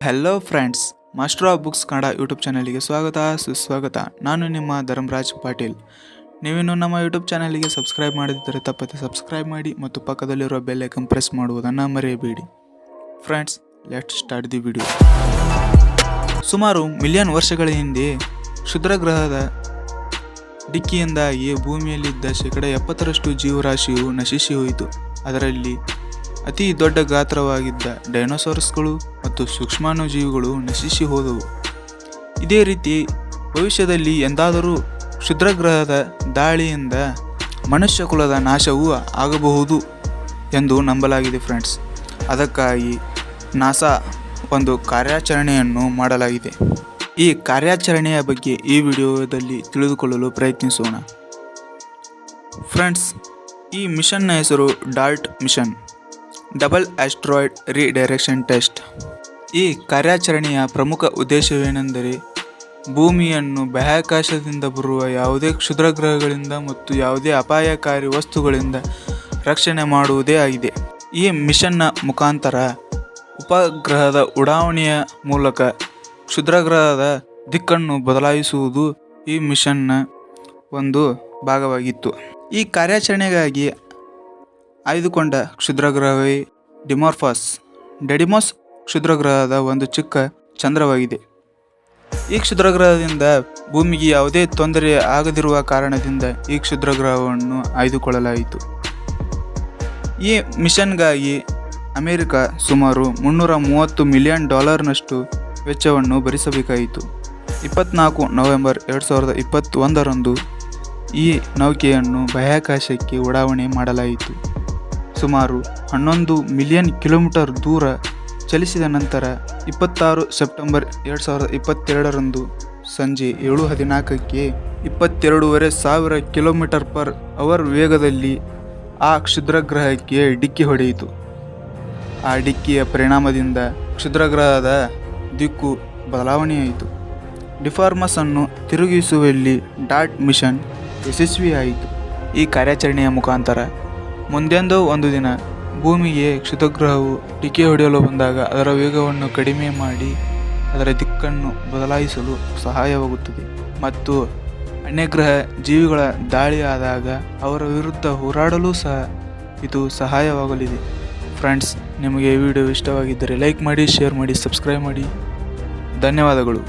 Hello friends master of books Kannada YouTube ಚಾನಲ್ಗೆ ಸ್ವಾಗತ, ಸುಸ್ವಾಗತ. ನಾನು ನಿಮ್ಮ ಧರ್ಮರಾಜ್ ಪಾಟೀಲ್. ನೀವಿನ್ನು ನಮ್ಮ ಯೂಟ್ಯೂಬ್ ಚಾನಲ್ಗೆ ಸಬ್ಸ್ಕ್ರೈಬ್ ಮಾಡದಿದ್ದರೆ ತಪ್ಪದೆ ಸಬ್ಸ್ಕ್ರೈಬ್ ಮಾಡಿ ಮತ್ತು ಪಕ್ಕದಲ್ಲಿರುವ ಬೆಲ್ ಐಕನ್ ಪ್ರೆಸ್ ಮಾಡುವುದನ್ನು ಮರೆಯಬೇಡಿ. Friends let start the video ಸುಮಾರು ಮಿಲಿಯನ್ ವರ್ಷಗಳ ಹಿಂದೆ ಕ್ಷುದ್ರ ಗ್ರಹದ ಡಿಕ್ಕಿಯಿಂದಾಗಿ ಭೂಮಿಯಲ್ಲಿದ್ದ ಶೇಕಡ ಎಪ್ಪತ್ತರಷ್ಟು ಜೀವರಾಶಿಯು ನಶಿಸಿ ಹೋಯಿತು. ಅದರಲ್ಲಿ ಅತಿ ದೊಡ್ಡ ಗಾತ್ರವಾಗಿದ್ದ ಡೈನೋಸಾರಸ್ಗಳು ಮತ್ತು ಸೂಕ್ಷ್ಮಾಣುಜೀವಿಗಳು ನಶಿಸಿ ಹೋದವು. ಇದೇ ರೀತಿ ಭವಿಷ್ಯದಲ್ಲಿ ಎಂದಾದರೂ ಕ್ಷುದ್ರಗ್ರಹದ ದಾಳಿಯಿಂದ ಮನುಷ್ಯ ಕುಲದ ನಾಶವೂ ಆಗಬಹುದು ಎಂದು ನಂಬಲಾಗಿದೆ ಫ್ರೆಂಡ್ಸ್. ಅದಕ್ಕಾಗಿ ನಾಸಾ ಒಂದು ಕಾರ್ಯಾಚರಣೆಯನ್ನು ಮಾಡಲಾಗಿದೆ. ಈ ಕಾರ್ಯಾಚರಣೆಯ ಬಗ್ಗೆ ಈ ವಿಡಿಯೋದಲ್ಲಿ ತಿಳಿದುಕೊಳ್ಳಲು ಪ್ರಯತ್ನಿಸೋಣ. ಫ್ರೆಂಡ್ಸ್, ಈ ಮಿಷನ್ನ ಹೆಸರು DART mission. Double asteroid redirection test. ಈ ಕಾರ್ಯಾಚರಣೆಯ ಪ್ರಮುಖ ಉದ್ದೇಶವೇನೆಂದರೆ, ಭೂಮಿಯನ್ನು ಬಾಹ್ಯಾಕಾಶದಿಂದ ಬರುವ ಯಾವುದೇ ಕ್ಷುದ್ರಗ್ರಹಗಳಿಂದ ಮತ್ತು ಯಾವುದೇ ಅಪಾಯಕಾರಿ ವಸ್ತುಗಳಿಂದ ರಕ್ಷಣೆ ಮಾಡುವುದೇ ಆಗಿದೆ. ಈ ಮಿಷನ್ನ ಮುಖಾಂತರ ಉಪಗ್ರಹದ ಉಡಾವಣೆಯ ಮೂಲಕ ಕ್ಷುದ್ರಗ್ರಹದ ದಿಕ್ಕನ್ನು ಬದಲಾಯಿಸುವುದು ಈ ಮಿಷನ್ನ ಒಂದು ಭಾಗವಾಗಿತ್ತು. ಈ ಕಾರ್ಯಾಚರಣೆಗಾಗಿ ಆಯ್ದುಕೊಂಡ ಕ್ಷುದ್ರಗ್ರಹವೇ ಡಿಮಾರ್ಫಸ್. ಡೆಡಿಮಾಸ್ ಕ್ಷುದ್ರಗ್ರಹದ ಒಂದು ಚಿಕ್ಕ ಚಂದ್ರವಾಗಿದೆ. ಈ ಕ್ಷುದ್ರಗ್ರಹದಿಂದ ಭೂಮಿಗೆ ಯಾವುದೇ ತೊಂದರೆ ಆಗದಿರುವ ಕಾರಣದಿಂದ ಈ ಕ್ಷುದ್ರಗ್ರಹವನ್ನು ಆಯ್ದುಕೊಳ್ಳಲಾಯಿತು. ಈ ಮಿಷನ್ಗಾಗಿ ಅಮೆರಿಕ ಸುಮಾರು ಮುನ್ನೂರ ಮೂವತ್ತು ಮಿಲಿಯನ್ ಡಾಲರ್ನಷ್ಟು ವೆಚ್ಚವನ್ನು ಭರಿಸಬೇಕಾಯಿತು. ಇಪ್ಪತ್ನಾಲ್ಕು ನವೆಂಬರ್ ಎರಡು ಸಾವಿರದ ಇಪ್ಪತ್ತೊಂದರಂದು ಈ ನೌಕೆಯನ್ನು ಬಾಹ್ಯಾಕಾಶಕ್ಕೆ ಉಡಾವಣೆ ಮಾಡಲಾಯಿತು. ಸುಮಾರು ಹನ್ನೊಂದು ಮಿಲಿಯನ್ ಕಿಲೋಮೀಟರ್ ದೂರ ಚಲಿಸಿದ ನಂತರ ಇಪ್ಪತ್ತಾರು ಸೆಪ್ಟೆಂಬರ್ ಎರಡು ಸಾವಿರದ ಇಪ್ಪತ್ತೆರಡರಂದು ಸಂಜೆ ಏಳು ಹದಿನಾಲ್ಕಕ್ಕೆ ಇಪ್ಪತ್ತೆರಡೂವರೆ ಸಾವಿರ ಕಿಲೋಮೀಟರ್ ಪರ್ ಅವರ್ ವೇಗದಲ್ಲಿ ಆ ಕ್ಷುದ್ರಗ್ರಹಕ್ಕೆ ಡಿಕ್ಕಿ ಹೊಡೆಯಿತು. ಆ ಡಿಕ್ಕಿಯ ಪರಿಣಾಮದಿಂದ ಕ್ಷುದ್ರಗ್ರಹದ ದಿಕ್ಕು ಬದಲಾವಣೆಯಾಯಿತು. ಡಿಫಾರ್ಮಸ್ ಅನ್ನು ತಿರುಗಿಸುವಲ್ಲಿ ಡಾಟ್ ಮಿಷನ್ ಯಶಸ್ವಿಯಾಯಿತು. ಈ ಕಾರ್ಯಾಚರಣೆಯ ಮುಖಾಂತರ ಮುಂದೆಂದೋ ಒಂದು ದಿನ ಭೂಮಿಗೆ ಕ್ಷುದ್ರಗ್ರಹವು ಡಿಕೆ ಹೊಡೆಯಲು ಬಂದಾಗ ಅದರ ವೇಗವನ್ನು ಕಡಿಮೆ ಮಾಡಿ ಅದರ ದಿಕ್ಕನ್ನು ಬದಲಾಯಿಸಲು ಸಹಾಯವಾಗುತ್ತದೆ. ಮತ್ತು ಅನ್ಯಗ್ರಹ ಜೀವಿಗಳ ದಾಳಿ ಆದಾಗ ಅವರ ವಿರುದ್ಧ ಹೋರಾಡಲು ಸಹ ಇದು ಸಹಾಯವಾಗಲಿದೆ. ಫ್ರೆಂಡ್ಸ್, ನಿಮಗೆ ಈ ವಿಡಿಯೋ ಇಷ್ಟವಾಗಿದ್ದರೆ ಲೈಕ್ ಮಾಡಿ, ಶೇರ್ ಮಾಡಿ, ಸಬ್ಸ್ಕ್ರೈಬ್ ಮಾಡಿ. ಧನ್ಯವಾದಗಳು.